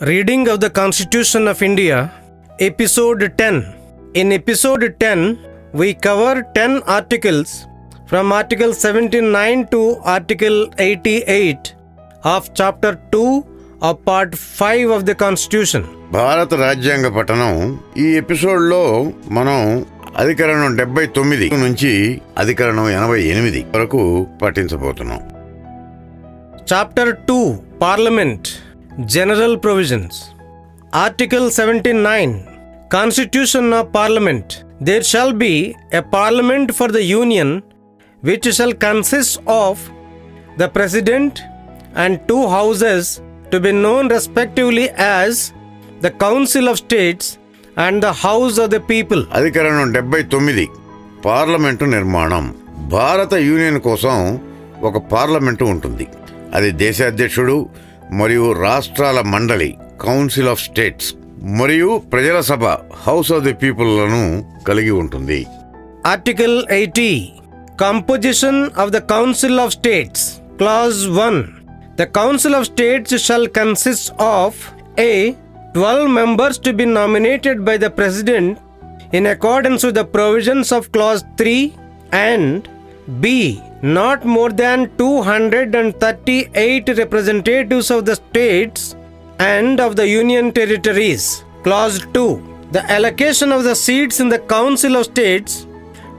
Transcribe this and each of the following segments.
Reading of the Constitution of India, Episode 10. In Episode 10, we cover 10 articles from Article 79 to Article 88 of Chapter 2 of Part 5 of the Constitution. భారత రాజ్యాంగ పఠనం ఈ ఎపిసోడ్లో మనం అధికరణం డెబ్బై తొమ్మిది నుంచి అధికరణం ఎనభై ఎనిమిది వరకు పఠించబోతున్నాం Chapter 2 general provisions article seventy nine constitution of parliament there shall be a parliament for the union which shall consist of the president and two houses to be known respectively as the council of states and the house of the people అధికరణం డెబ్బై తొమ్మిది. Parliament నిర్మాణం. భారత union కోసం ఒక parliament ఉంటుంది. అది దేశాధ్యక్షుడు మరియు రాష్ట్రాల మండలి కౌన్సిల్ ఆఫ్ స్టేట్స్ మరియు ప్రజల సభ హౌస్ ఆఫ్ ది పీపుల్లను కలిగి ఉంటుంది. Article eighty composition of the council of states clause one the council of states shall consist of a twelve members to be nominated by the president in accordance with the provisions of clause three and B. Not more than 238 representatives of the states and of the Union territories. Clause 2 The allocation of the seats in the Council of States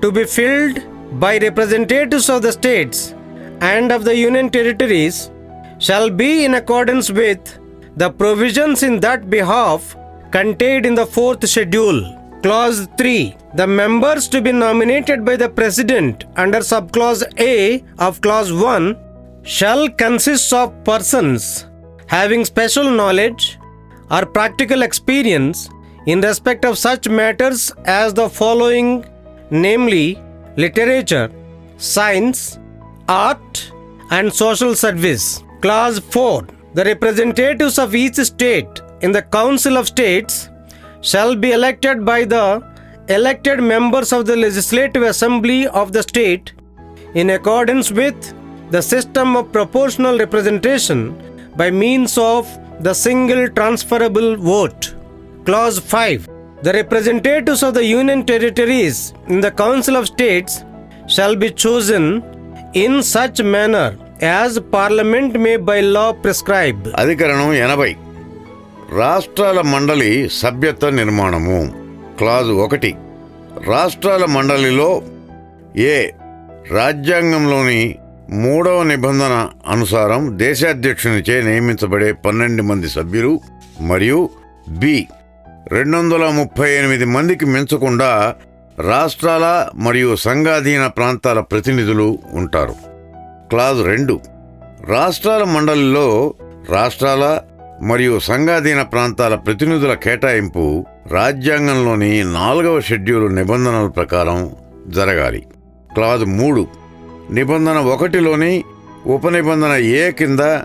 to be filled by representatives of the states and of the union territories shall be in accordance with the provisions in that behalf contained in the fourth schedule. Clause 3 The members to be nominated by the President under subclause A of Clause 1 shall consist of persons having special knowledge or practical experience in respect of such matters as the following namely literature, science, art, and social service. Clause 4 The representatives of each state in the Council of States shall be elected by the elected members of the Legislative Assembly of the state in accordance with the system of proportional representation by means of the single transferable vote. Clause 5 The representatives of the Union territories in the Council of States shall be chosen in such manner as Parliament may by law prescribe. అధికరణం ఎనభై రాష్ట్రాల మండలి సభ్యత్వ నిర్మాణము. Clause ఒకటి. రాష్ట్రాల మండలిలో ఏ రాజ్యాంగంలోని మూడవ నిబంధన అనుసారం దేశాధ్యక్షునిచే నియమించబడే పన్నెండు మంది సభ్యులు మరియు బి రెండు వందల ముప్పై ఎనిమిది మందికి మించకుండా రాష్ట్రాల మరియు సంఘాధీన ప్రాంతాల ప్రతినిధులు ఉంటారు. క్లాజ్ రెండు. రాష్ట్రాల మండలిలో రాష్ట్రాల మరియు సంఘాధీన ప్రాంతాల ప్రతినిధుల కేటాయింపు రాజ్యాంగంలోని నాలుగవ షెడ్యూల్ నిబంధనల ప్రకారం జరగాలి. క్లాజ్ మూడు. నిబంధన ఒకటిలోని ఉపనిబంధన ఏ కింద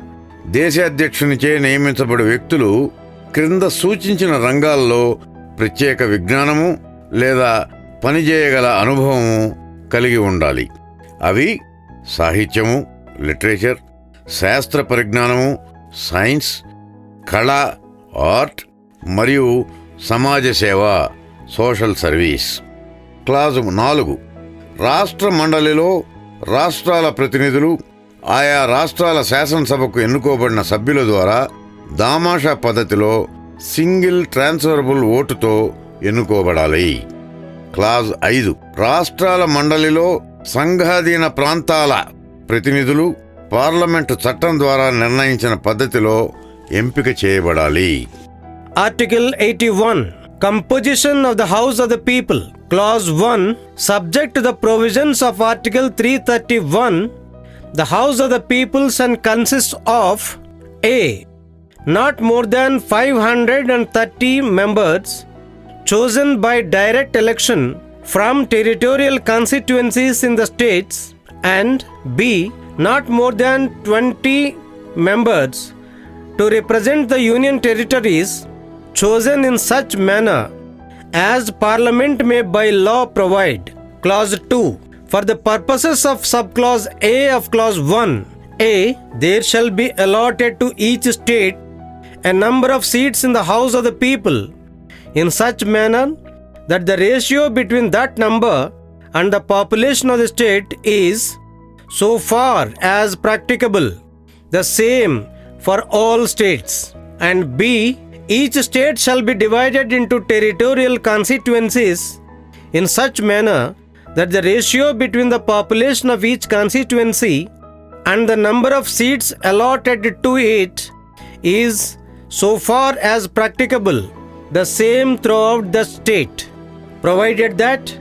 దేశాధ్యక్షునిచే నియమించబడే వ్యక్తులు క్రింద సూచించిన రంగాల్లో ప్రత్యేక విజ్ఞానము లేదా పనిచేయగల అనుభవము కలిగి ఉండాలి. అవి సాహిత్యము లిటరేచర్ శాస్త్ర పరిజ్ఞానము సైన్స్ కళ ఆర్ట్ మరియు సమాజ సేవ సోషల్ సర్వీస్. క్లాజు నాలుగు. రాష్ట్ర మండలిలో రాష్ట్రాల ప్రతినిధులు ఆయా రాష్ట్రాల శాసనసభకు ఎన్నుకోబడిన సభ్యుల ద్వారా దామాషా పద్ధతిలో సింగిల్ ట్రాన్స్ఫరబుల్ ఓటుతో ఎన్నుకోబడాలి. క్లాజ్ ఐదు. రాష్ట్రాల మండలిలో సంఘాధీన ప్రాంతాల ప్రతినిధులు పార్లమెంటు చట్టం ద్వారా నిర్ణయించిన పద్ధతిలో ఎంపిక చేయబడాలి Article 81 Composition of the House of the People Clause 1 Subject to the provisions of Article 331 The House of the People shall consist of A. Not more than 530 members chosen by direct election from territorial constituencies in the states and B. Not more than 20 members to represent the union territories chosen in such manner as parliament may by law provide. Clause 2 for the purposes of subclause a of clause 1 a there shall be allotted to each state a number of seats in the House of the people in such manner that the ratio between that number and the population of the state is, so far as practicable, the same for all states. And B. Each state shall be divided into territorial constituencies in such manner that the ratio between the population of each constituency and the number of seats allotted to it is, so far as practicable, the same throughout the state, provided that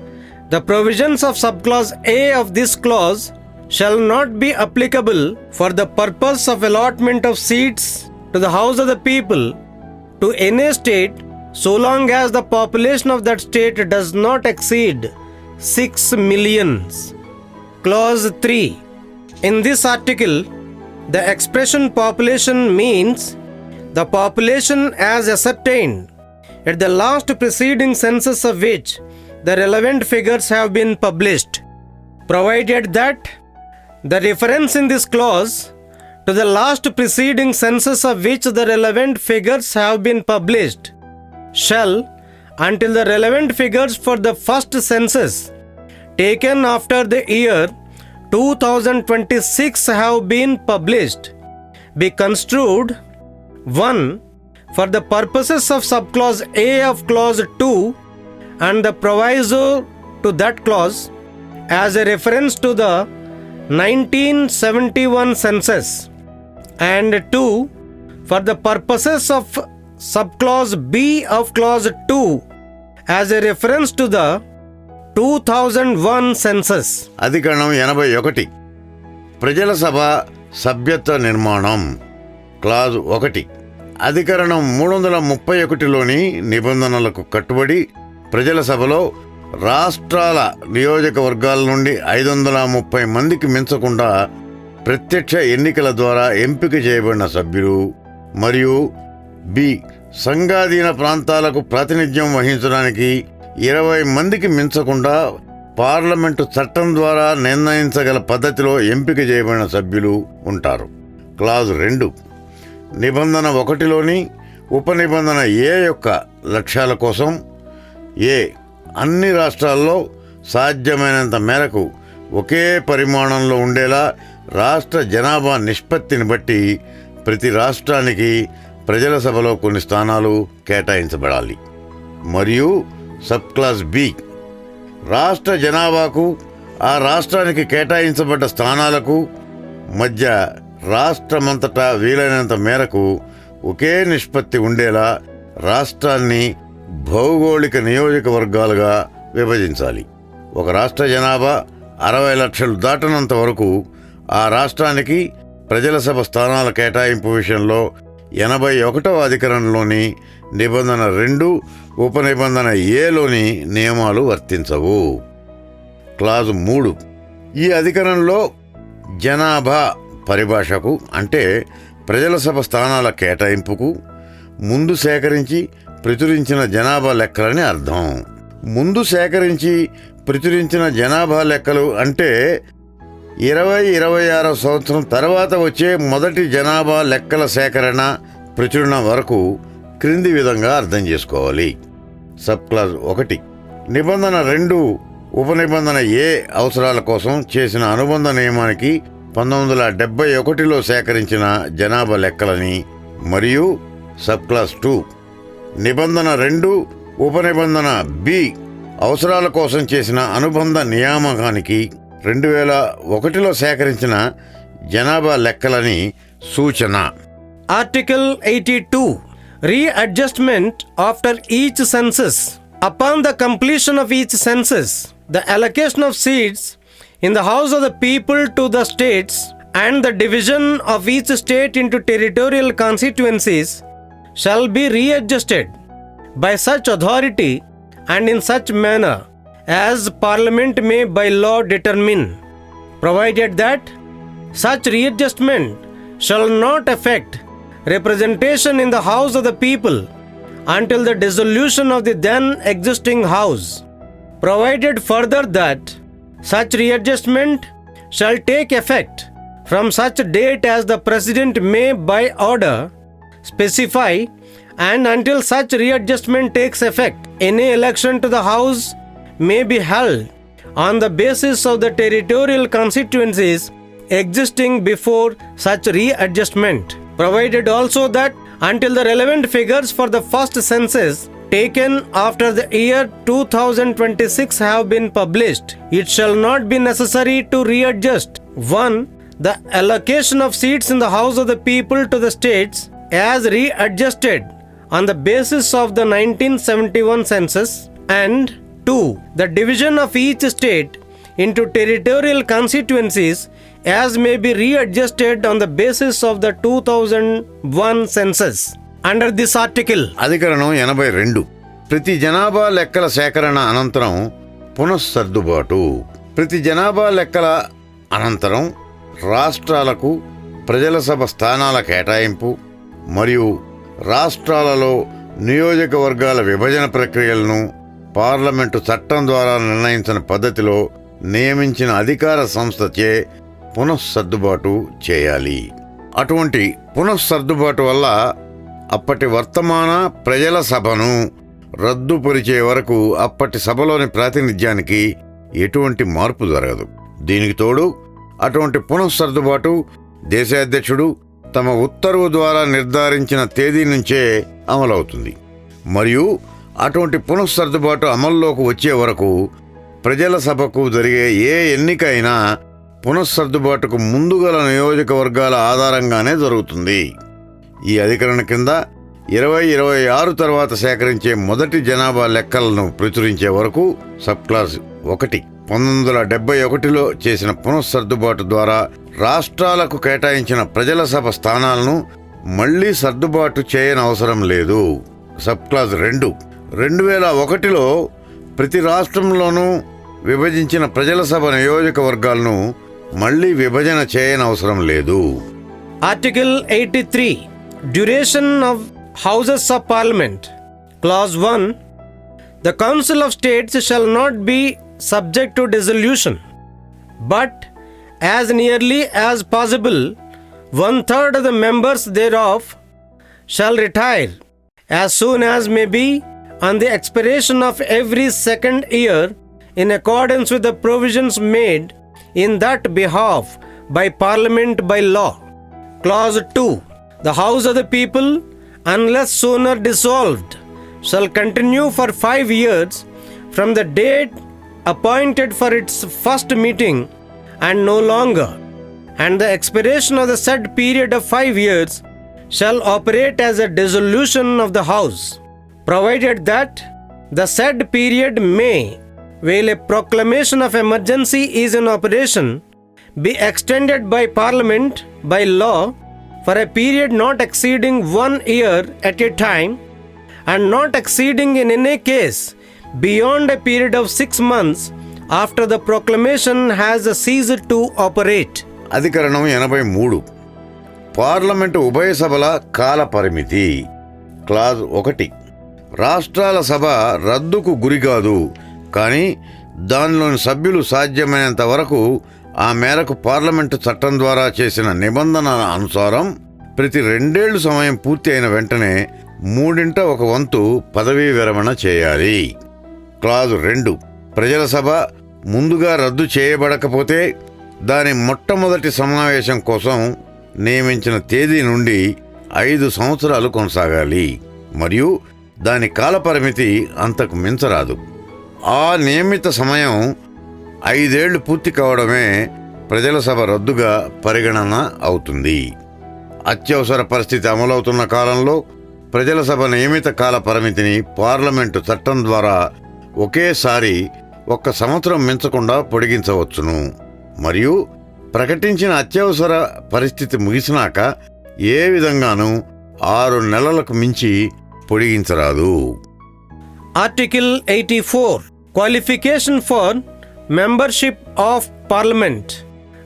the provisions of subclause A of this clause shall not be applicable for the purpose of allotment of seats to the House of the People to any state so long as the population of that state does not exceed 6 millions. Clause 3. In this article, the expression population means the population as ascertained at the last preceding census of which the relevant figures have been published, provided that the reference in this clause to the last preceding census of which the relevant figures have been published shall, until the relevant figures for the first census taken after the year 2026 have been published, be construed 1. For the purposes of subclause A of clause 2 and the proviso to that clause as a reference to the nineteen seventy one census and two for the purposes of sub clause b of clause two as a reference to the two thousand one census అధికరణం ఎనభై ఒకటి. ప్రజల సభ సభ్యత్వ నిర్మాణం clause ఒకటి. అధికరణం మూడు వందల ముప్పై ఒకటిలోని నిబంధనలకు కట్టుబడి ప్రజల సభలో రాష్ట్రాల నియోజకవర్గాల నుండి ఐదు వందల ముప్పై మందికి మించకుండా ప్రత్యక్ష ఎన్నికల ద్వారా ఎంపిక చేయబడిన సభ్యులు మరియు బి. సంఘాధీన ప్రాంతాలకు ప్రాతినిధ్యం వహించడానికి ఇరవై మందికి మించకుండా పార్లమెంటు చట్టం ద్వారా నిర్ణయించగల పద్ధతిలో ఎంపిక చేయబడిన సభ్యులు ఉంటారు. క్లాజ్ రెండు. నిబంధన ఒకటిలోని ఉప నిబంధన ఏ యొక్క లక్ష్యాల కోసం? ఏ. అన్ని రాష్ట్రాల్లో సాధ్యమైనంత మేరకు ఒకే పరిమాణంలో ఉండేలా రాష్ట్ర జనాభా నిష్పత్తిని బట్టి ప్రతి రాష్ట్రానికి ప్రజల సభలో కొన్ని స్థానాలు కేటాయించబడాలి. మరియు సబ్ క్లాస్ బి రాష్ట్ర జనాభాకు ఆ రాష్ట్రానికి కేటాయించబడ్డ స్థానాలకు మధ్య రాష్ట్రమంతటా వీలైనంత మేరకు ఒకే నిష్పత్తి ఉండేలా రాష్ట్రాన్ని భౌగోళిక నియోజకవర్గాలుగా విభజించాలి. ఒక రాష్ట్ర జనాభా అరవై లక్షలు దాటనంత వరకు ఆ రాష్ట్రానికి ప్రజల సభ స్థానాల కేటాయింపు విషయంలో ఎనభై ఒకటవ అధికరణలోని నిబంధన రెండు ఉప నిబంధన ఏలోని నియమాలు వర్తించవు. క్లాజు మూడు. ఈ అధికరణలో జనాభా పరిభాషకు అంటే ప్రజల సభ స్థానాల కేటాయింపుకు ముందు సేకరించి ప్రచురించిన జనాభా లెక్కలని అర్థం. ముందు సేకరించి ప్రచురించిన జనాభా లెక్కలు అంటే ఇరవై ఇరవై ఆరో సంవత్సరం తర్వాత వచ్చే మొదటి జనాభా లెక్కల సేకరణ ప్రచురణ వరకు క్రింది విధంగా అర్థం చేసుకోవాలి. సబ్ క్లాస్ ఒకటి. నిబంధన రెండు ఉప నిబంధన ఏ అవసరాల కోసం చేసిన అనుబంధ నియమానికి పంతొమ్మిది వందల డెబ్బై ఒకటిలో సేకరించిన జనాభా లెక్కలని మరియు సబ్ క్లాస్ టూ. నిబంధన రెండు ఉప నిబంధన బి అవసరాల కోసం చేసిన అనుబంధ నియామకానికి రెండు వేల ఒకటిలో సేకరించిన జనాభా లెక్కలని సూచన. Article eighty two readjustment after each census upon the completion of each census the allocation of seats in the house of the people to the states and the division of each state in territorial constituencies shall be readjusted by such authority and in such manner as Parliament may by law determine, provided that such readjustment shall not affect representation in the House of the People until the dissolution of the then existing House, provided further that such readjustment shall take effect from such date as the President may by order specify and until such readjustment takes effect, any election to the House may be held on the basis of the territorial constituencies existing before such readjustment, provided also that until the relevant figures for the first census taken after the year 2026 have been published, it shall not be necessary to readjust 1. The allocation of seats in the House of the People to the states as readjusted on the basis of the nineteen seventy one census and two the division of each state into as may as readjusted on the basis of the two thousand one census under this article, అధికరణం ఎనభై రెండు ప్రతి జనాభా లెక్కల సేకరణ అనంతరం పునఃసర్దుబాటు ప్రతి జనాభా లెక్కల అనంతరం రాష్ట్రాలకు ప్రజల సభ స్థానాల కేటాయింపు మరియు రాష్ట్రాలలో నియోజకవర్గాల విభజన ప్రక్రియలను పార్లమెంటు చట్టం ద్వారా నిర్ణయించిన పద్ధతిలో నియమించిన అధికార సంస్థచే పునఃసర్దుబాటు చేయాలి. అటువంటి పునఃసర్దుబాటు వల్ల అప్పటి వర్తమాన ప్రజల సభను రద్దుపరిచే వరకు అప్పటి సభలోని ప్రాతినిధ్యానికి ఎటువంటి మార్పు జరగదు. దీనికి తోడు అటువంటి పునఃసర్దుబాటు దేశాధ్యక్షుడు తమ ఉత్తర్వు ద్వారా నిర్ధారించిన తేదీ నుంచే అమలవుతుంది. మరియు అటువంటి పునఃసర్దుబాటు అమల్లోకి వచ్చే వరకు ప్రజల సభకు జరిగే ఏ ఎన్నిక అయినా పునఃసర్దుబాటుకు ముందుగల నియోజకవర్గాల ఆధారంగానే జరుగుతుంది. ఈ అధికరణ కింద ఇరవై ఇరవై ఆరు తర్వాత సేకరించే మొదటి జనాభా లెక్కలను ప్రచురించే వరకు సబ్ క్లాస్ ఒకటి. పంతొమ్మిది వందల డెబ్బై ఒకటిలో చేసిన పునఃసర్దుబాటు ద్వారా రాష్ట్రాలకు కేటాయించిన ప్రజల సభ స్థానాలను మళ్ళీ సర్దుబాటు చేయనవసరం లేదు. సబ్ క్లాస్ రెండు. రెండు వేల ఒకటిలో ప్రతి రాష్ట్రంలోనూ విభజించిన ప్రజల సభ నియోజకవర్గాలను మళ్ళీ విభజన చేయనవసరం లేదు. Article 83 Duration of Houses of Parliament Clause 1 The Council of States shall not be subject to dissolution, but as nearly as possible, one third of the members thereof shall retire as soon as may be on the expiration of every second year in accordance with the provisions made in that behalf by Parliament by law. Clause 2 The House of the People, unless sooner dissolved, shall continue for five years from the date appointed for its first meeting and no longer, and the expiration of the said period of five years shall operate as a dissolution of the House, provided that the said period may, while a proclamation of emergency is in operation, be extended by Parliament by law for a period not exceeding one year at a time and not exceeding in any case beyond a of six months after the proclamation proclamation uh cease to operate అధికరణం ఎనభై మూడు. Parliament ఉభయ సభల కాల పరిమితి. Clause ఒకటి. రాష్ట్రాల సభ రద్దుకు గురికాదు. కానీ దానిలోని సభ్యులు సాధ్యమైనంత వరకు ఆ మేరకు పార్లమెంటు చట్టం ద్వారా చేసిన నిబంధనల అనుసారం ప్రతి రెండేళ్ళు సమయం పూర్తి అయిన వెంటనే మూడింట ఒక వంతు పదవీ విరమణ చేయాలి. క్లాజు రెండు. ప్రజల సభ ముందుగా రద్దు చేయబడకపోతే దాని మొట్టమొదటి సమావేశం కోసం నియమించిన తేదీ నుండి ఐదు సంవత్సరాలు కొనసాగాలి. మరియు దాని కాలపరిమితి అంతకు మించరాదు. ఆ నియమిత సమయం ఐదేళ్ళు పూర్తి కావడమే ప్రజల సభ రద్దుగా పరిగణన అవుతుంది. అత్యవసర పరిస్థితి అమలవుతున్న కాలంలో ప్రజల సభ నియమిత కాల పరిమితిని పార్లమెంటు చట్టం ద్వారా ఒకేసారి ఒక సంవత్సరం మించకుండా పొడిగించవచ్చును. మరియు ప్రకటించిన అత్యవసర పరిస్థితి ముగిసినాక ఏ విధంగానూ ఆరు నెలలకు మించి పొడిగించరాదు. Article eighty four qualification for membership of parliament.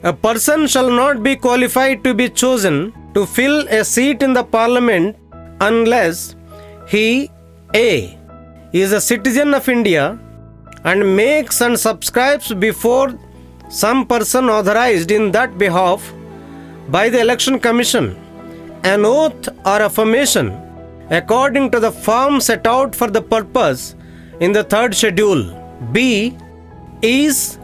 A person shall not be qualified to be chosen to fill a seat in the parliament unless he a is a citizen of India and makes and subscribes before some person authorized in that behalf by the Election Commission an oath or affirmation according to the form set out for the purpose in the third schedule. B is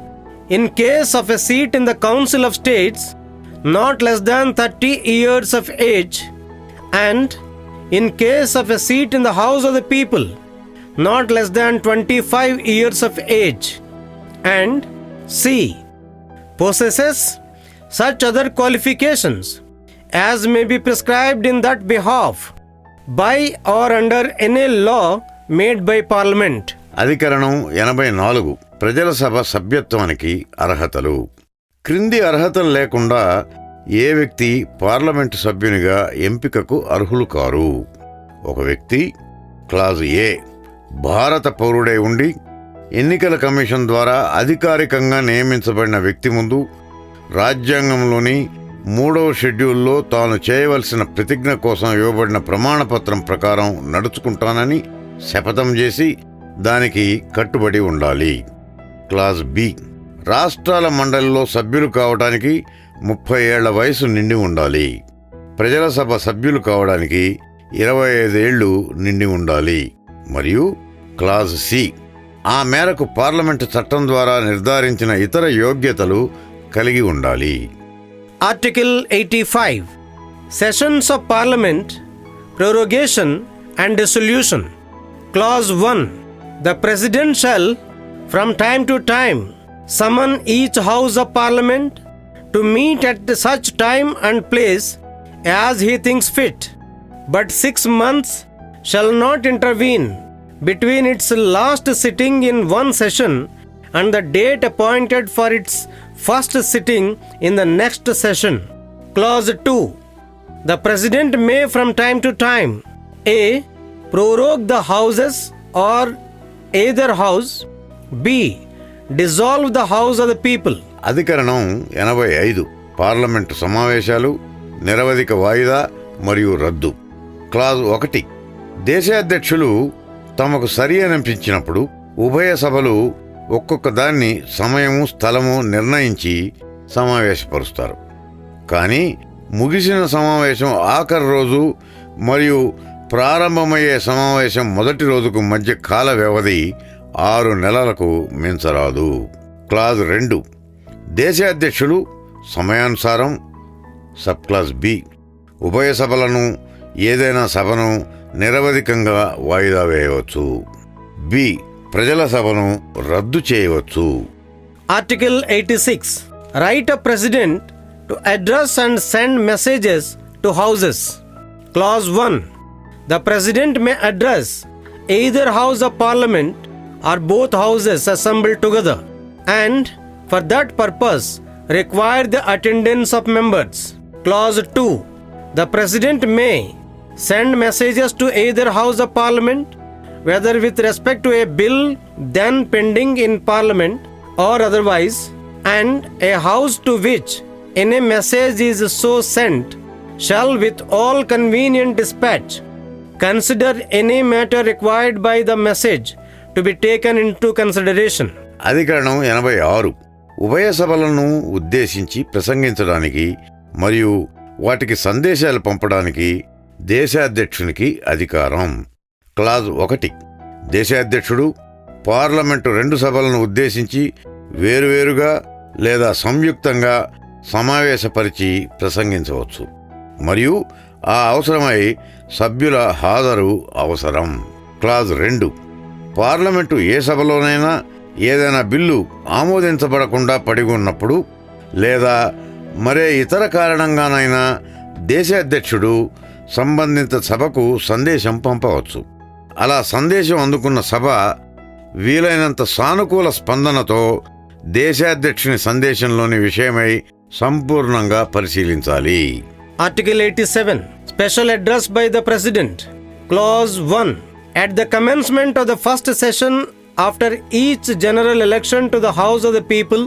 in case of a seat in the Council of States not less than 30 years of age and in case of a seat in the House of the People not less than 25 years of age and C possesses such other qualifications as may be prescribed in that behalf by or under any law made by Parliament. అధికరణం ఎనభై నాలుగు ప్రజల సభ సభ్యత్వానికి అర్హతలు క్రింది అర్హతలు లేకుండా ఏ వ్యక్తి పార్లమెంటు సభ్యునిగా ఎంపికకు అర్హులు కారు ఒక వ్యక్తి క్లాజ్ ఏ భారత పౌరుడై ఉండి ఎన్నికల కమిషన్ ద్వారా అధికారికంగా నియమించబడిన వ్యక్తి ముందు రాజ్యాంగంలోని మూడవ షెడ్యూల్లో తాను చేయవలసిన ప్రతిజ్ఞ కోసం ఇవ్వబడిన ప్రమాణపత్రం ప్రకారం నడుచుకుంటానని శపథం చేసి దానికి కట్టుబడి ఉండాలి. Clause b. రాష్ట్రాల మండలిలో సభ్యులు కావడానికి ముప్పై ఏళ్ళ వయసు నిండి ఉండాలి. ప్రజల సభ సభ్యులు కావడానికి ఇరవై ఐదేళ్ళు నిండి ఉండాలి. మరియు క్లాజ్ సి. ఆ మేరకు పార్లమెంటు చట్టం ద్వారా నిర్ధారించిన ఇతర యోగ్యతలు కలిగి ఉండాలి. Article eighty five. Sessions of parliament prorogation and dissolution clause one the president shall from time to time summon each house of parliament to meet at such time and place as he things fit but six months shall not intervene between its last sitting in one session and the date appointed for its first sitting in the next session. Clause 2. The President may from time to time A. Prorogue the houses or either house B. Dissolve the house of the people. అధికరణం ఎనభై ఐదు parliament సమావేశాలు నిరవధిక వాయిదా మరియు రద్దు clause ఒకటి దేశాధ్యక్షులు తమకు సరి అనిపించినప్పుడు ఉభయ సభలు ఒక్కొక్క దాన్ని సమయము స్థలము నిర్ణయించి సమావేశపరుస్తారు. కానీ ముగిసిన సమావేశం ఆఖరి రోజు మరియు ప్రారంభమయ్యే సమావేశం మొదటి రోజుకు మధ్య కాల వ్యవధి ఆరు నెలలకు మించరాదు. క్లాజ్ రెండు. దేశాధ్యక్షులు సమయానుసారం సబ్ క్లాస్ బి. ఉభయ సభలను ఏదైనా సభను నిరవధికంగా వాయిదా వేయవచ్చు. బి. ప్రజల సభను రద్దు చేయవచ్చు. Article eighty six. Right a president to address and send messages to houses. Clause one. The president may address either house of parliament or both houses assemble together. And for that purpose require the attendance of members. Clause two. The president may send messages to either House of Parliament whether with respect to a bill then pending in Parliament or otherwise, and a house to which any message is so sent shall with all convenient dispatch consider any matter required by the message to be taken into consideration. అధికరణం ఎనభై ఆరు ఉభయ సభలను ఉద్దేశించి ప్రసంగించడానికి మరియు వాటికి సందేశాలు పంపడానికి దేశాధ్యక్షునికి అధికారం. క్లాజ్ ఒకటి. దేశాధ్యక్షుడు పార్లమెంటు రెండు సభలను ఉద్దేశించి వేరువేరుగా లేదా సంయుక్తంగా సమావేశపరిచి ప్రసంగించవచ్చు. మరియు ఆ అవసరమై సభ్యుల హాజరు అవసరం. క్లాజ్ రెండు. పార్లమెంటు ఏ సభలోనైనా ఏదైనా బిల్లు ఆమోదించబడకుండా పడి ఉన్నప్పుడు లేదా మరే ఇతర కారణంగానైనా దేశాధ్యక్షుడు సంబంధిత సభకు సందేశం పంపవచ్చు. అలా సందేశం అందుకున్న సభ వీలైనంత సానుకూల స్పందనతో దేశాధ్యక్షుని సందేశంలోని విషయమై సంపూర్ణంగా పరిశీలించాలి. Article eighty seven special address by the president clause one at the commencement of the first session after each general election to the house of the people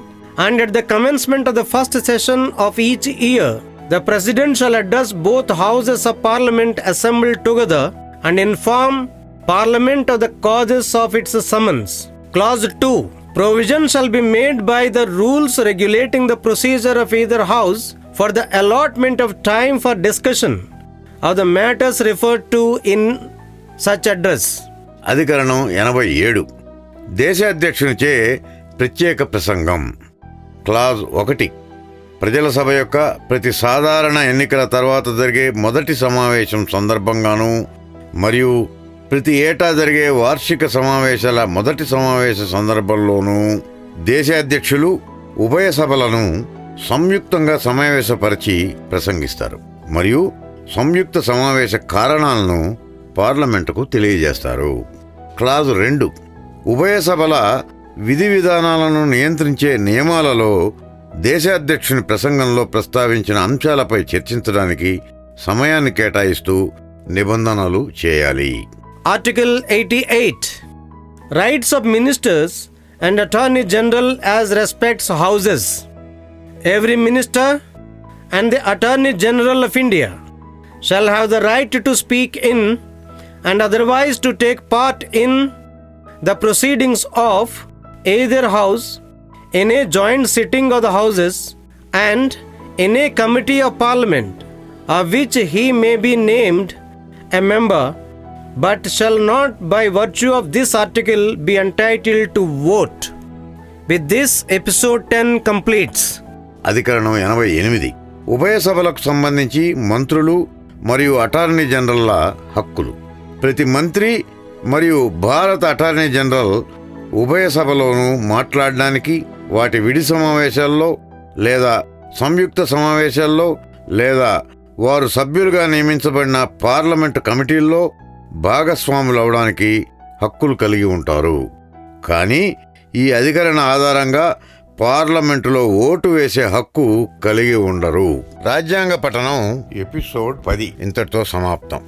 and at the commencement of the first session of each year the President shall address both Houses of Parliament assembled together and inform Parliament of the causes of its summons. Clause 2 Provision shall be made by the rules regulating the procedure of either House for the allotment of time for discussion, of the matters referred to in such address. అధికరణం ఎనభై ఏడు దేశాధ్యక్షునిచే ప్రత్యేక ప్రసంగం clause ఒకటి ప్రజల సభ యొక్క ప్రతి సాధారణ ఎన్నికల తర్వాత జరిగే మొదటి సమావేశం సందర్భంగాను మరియు ప్రతి ఏటా జరిగే వార్షిక సమావేశాల మొదటి సమావేశ సందర్భంలోనూ దేశాధ్యక్షులు ఉభయ సభలను సంయుక్తంగా సమావేశపరిచి ప్రసంగిస్తారు. మరియు సంయుక్త సమావేశ కారణాలను పార్లమెంటుకు తెలియజేస్తారు. క్లాజు రెండు. ఉభయ సభల విధి విధానాలను నియంత్రించే నియమాలలో దేశ దేశాధ్యక్షుని ప్రసంగంలో ప్రస్తావించిన అంశాలపై చర్చించడానికి సమయాన్ని కేటాయిస్తూ నిబంధనలు చేయాలి. Article eighty eight rights of ministers and attorney general as respects houses every minister and the attorney general of India shall have the right to speak in and otherwise to take part in the proceedings of either house in a joint sitting of the houses and in a committee of parliament of which he may be named a member but shall not by virtue of this article be entitled to vote. With this, episode 10 completes. అధికరణం ఎనభై ఎనిమిది ఉభయ సభలకు సంబంధించి మంత్రులు మరియు attorney జనరల్ల హక్కులు ప్రతి మంత్రి మరియు భారత అటార్నీ జనరల్ ఉభయ సభలోనూ మాట్లాడడానికి వాటి విడి సమావేశాల్లో లేదా సంయుక్త సమావేశాల్లో లేదా వారు సభ్యులుగా నియమించబడిన పార్లమెంటు కమిటీల్లో భాగస్వాములవడానికి హక్కులు కలిగి ఉంటారు. కానీ ఈ అధికరణ ఆధారంగా పార్లమెంటులో ఓటు వేసే హక్కు కలిగి ఉండరు. రాజ్యాంగ పఠనం ఎపిసోడ్ పది. ఇంతటితో సమాప్తం.